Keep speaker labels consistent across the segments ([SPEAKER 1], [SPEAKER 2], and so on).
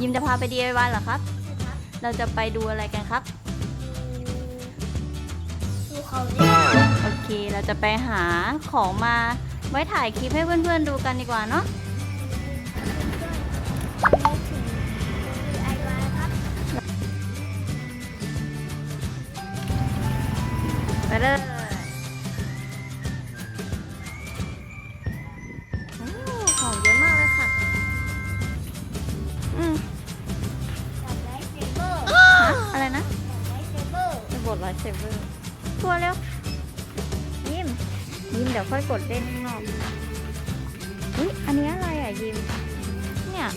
[SPEAKER 1] ยิมจะพาไป DIY เหรอครับ เราจะไปดูอะไรกันครับ
[SPEAKER 2] ดูเขาเล่น
[SPEAKER 1] โอเค เราจะไปหาของมาไว้ถ่ายคลิปให้เพื่อนๆดูกันดีกว่าเนาะ
[SPEAKER 2] ไอวาครับ
[SPEAKER 1] ไปเลย เซ
[SPEAKER 2] เว
[SPEAKER 1] อร์ทัวร์เร็วยิมยิมเดี๋ยวค่อยกดเล่นข้างนอกอุ้ยอันนี้อะไรอะยิมเนี่ย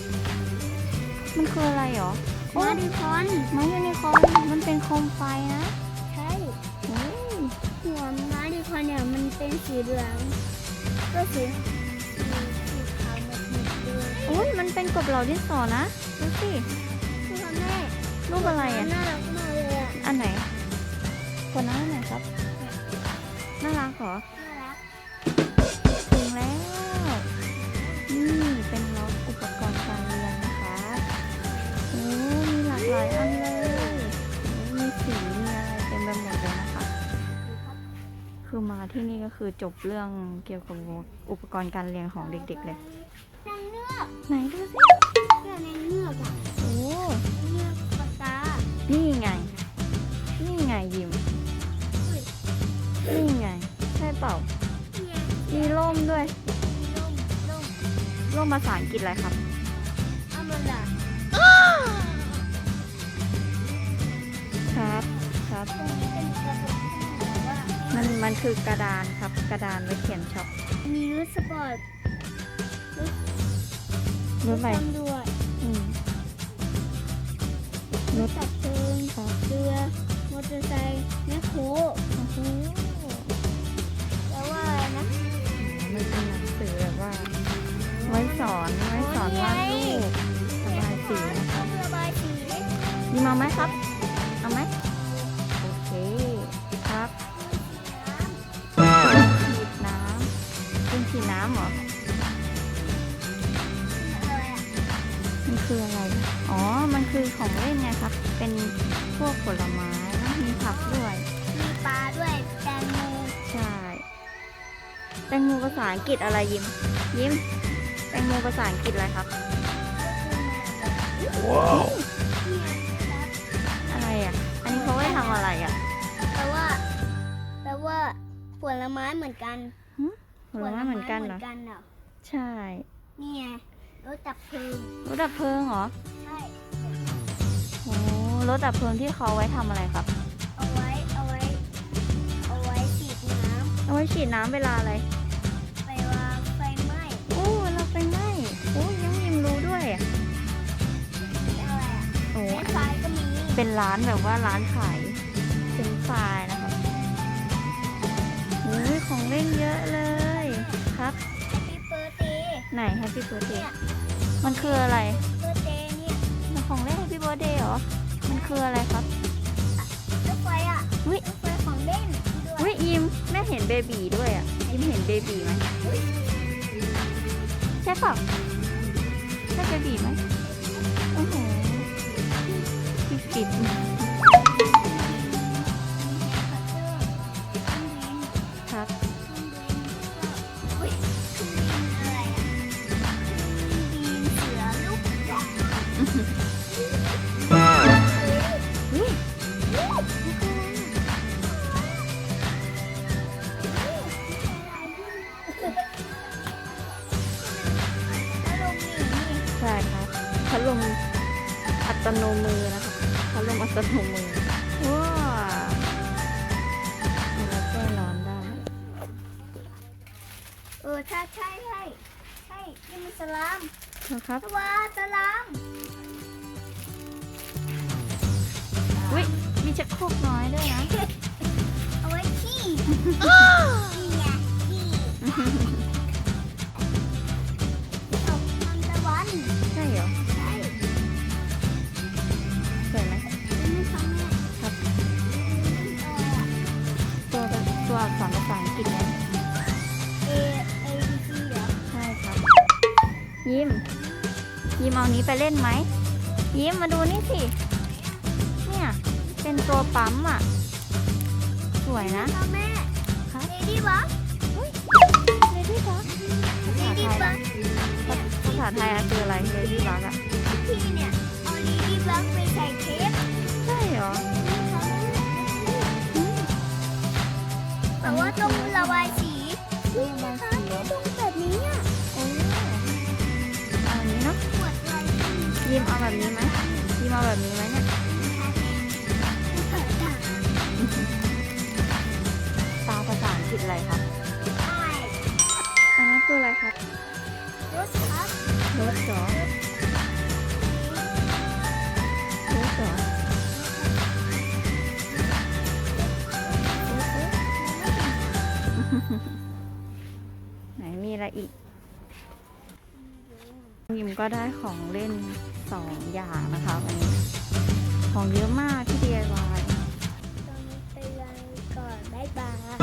[SPEAKER 1] มันคืออะไรหรอโอ้
[SPEAKER 2] มาดิคอน
[SPEAKER 1] ไม้ยูนิคอร์นมันเป็นโคมไฟนะ
[SPEAKER 2] ใช่
[SPEAKER 1] โอ้ย
[SPEAKER 2] หัวม้าดิคอนเนี่ยมันเป็นสีเหลืองก็สีสีสีขาวหมดหมดเลย
[SPEAKER 1] โอ้ยมันเป็นกบเหล่าดินสอนะ ดูสิ
[SPEAKER 2] คุณพ่อแม่
[SPEAKER 1] รูปอะไรอะ
[SPEAKER 2] น่ารักมากเลยอะ
[SPEAKER 1] อันไหน คนนั้นอันไหนครับ น่ารักเหรอ
[SPEAKER 2] น่ารัก
[SPEAKER 1] ถึงแล้ว นี่เป็นรถอุปกรณ์การเรียนนะคะโอ้มีหลากหลายอันเลยมีสีมีอะไรเต็มไปหมดเลยนะคะ คือมาที่นี่ก็คือจบเรื่องเกี่ยวกับอุปกรณ์การเรียนของเด็กๆเลย ไหนดูสิ มภาษาอังกฤษอะไรครับ
[SPEAKER 2] อัมบลา
[SPEAKER 1] ครับ ครับ
[SPEAKER 2] ตรงนี้เป็นกระปุกที่บอกว่า
[SPEAKER 1] มันมันคือกระดานครับ กระดานไว้เขียนช็อป
[SPEAKER 2] มีรถสปอร์ต
[SPEAKER 1] รถอะไร
[SPEAKER 2] ตำรวจ
[SPEAKER 1] อืม
[SPEAKER 2] รถดับเพลิง
[SPEAKER 1] ครับ
[SPEAKER 2] เรือมอเตอร์ไซค์แมคโคร
[SPEAKER 1] มีมาไหมครับ เอาไหมโอเคครับฉีดน้ำเป็นฉีดน้ำเหรอ
[SPEAKER 2] อะไรอะ
[SPEAKER 1] มันคืออะไร อ๋อ มันคือของเล่นไงครับ เป็นพวกผลไม้แล้วมีผักด้วย
[SPEAKER 2] มีปลาด้วยแตงโม
[SPEAKER 1] ใช่ แตงโมภาษาอังกฤษอะไรยิ้ม ยิ้ม แตงโมภาษาอังกฤษอะไรครับอะไร อะ อันนี้เขาไว้ทำอะไรอะ
[SPEAKER 2] แปลว่าแปลว่าผลไม้เหมือนกัน
[SPEAKER 1] ผลไม้เหมือนกันเหรอ
[SPEAKER 2] ผลไม้เหรอ
[SPEAKER 1] ใช่
[SPEAKER 2] นี่ไงรถดับเพลิง
[SPEAKER 1] รถดับเพลิงเหรอ
[SPEAKER 2] ใช่
[SPEAKER 1] โอ้รถดับเพลิงที่เขาไว้ทำอะไรครับ
[SPEAKER 2] เอาไว้ เอาไว้ เอาไว้ฉีดน้
[SPEAKER 1] เอาไว้ฉีดน้ำเวลาอะไร เป็นร้านแบบว่าร้านขายเป็นไฟรายนะคะโอ้ยของเล่นเยอะเลยครับ
[SPEAKER 2] แฮปปี้เบิร์ดเดย์
[SPEAKER 1] ไหน Happy Birthday
[SPEAKER 2] เนี่ย
[SPEAKER 1] มันคืออะไร
[SPEAKER 2] เบิร์ดเดย์เนี่ย
[SPEAKER 1] มันของเล่น Happy Birthday เหรอ มันคืออะไรครับ
[SPEAKER 2] รถไฟอะ
[SPEAKER 1] อุ๊ย
[SPEAKER 2] รถไฟของเล่นด้วย
[SPEAKER 1] วิยิมแม่เห็นเบบีด้วยอะยิมเห็นเบบีไหมใช่เปล่าใช่เบบีไหมโอ้โห ปิดปิดครับ
[SPEAKER 2] อุ๊ยเครื่องบินอะไรอะเครื่องบินเสือลูกดอก
[SPEAKER 1] นี่
[SPEAKER 2] แล้วลงนี่นี่
[SPEAKER 1] ใช่ครับพัดลมอัตโนมือนะคะ พัดลมอัตโนมือว้าวเราแก้ร้อนได้
[SPEAKER 2] เออถ้าใช่ใช่ใช่นี่มันสลาม
[SPEAKER 1] นะครับ
[SPEAKER 2] สวาสลาม
[SPEAKER 1] วิมีชักโครก ยิม
[SPEAKER 2] ยิ
[SPEAKER 1] มเอานี้ไปเล่นไหม
[SPEAKER 2] ไยิ้
[SPEAKER 1] มมาดูนี่สิ เนี่ย เป็นตัวปั๊มอะ สวยนะ
[SPEAKER 2] พ่อแม่
[SPEAKER 1] ครับ
[SPEAKER 2] เลดี้บัค
[SPEAKER 1] เลดี้บักภา
[SPEAKER 2] เล
[SPEAKER 1] ษาไท
[SPEAKER 2] ดี้
[SPEAKER 1] ย
[SPEAKER 2] บั
[SPEAKER 1] อะ
[SPEAKER 2] ค
[SPEAKER 1] ภาษาไทยอะคืออะไรเลดี้บักอะ
[SPEAKER 2] พี่เนี่ย เอาเลดี้บัคไปใส่เทป
[SPEAKER 1] ใช่เหรอ
[SPEAKER 2] แบ
[SPEAKER 1] บ
[SPEAKER 2] นี้
[SPEAKER 1] ไหมยิมเอาแบบนี้ไหมเนี่ยตาภาษาอังกฤษอะไรครับอันนั้นคืออะไรครับ
[SPEAKER 2] รถครับ
[SPEAKER 1] รถเหรอรถเหรอไหนมีอะไรอีก ยิมก็ได้ของเล่น2ออย่างนะคะวันนี้ของเยอะมากที่ DIY
[SPEAKER 2] ตอนนี้ไปลาก่อน บ๊ายบาย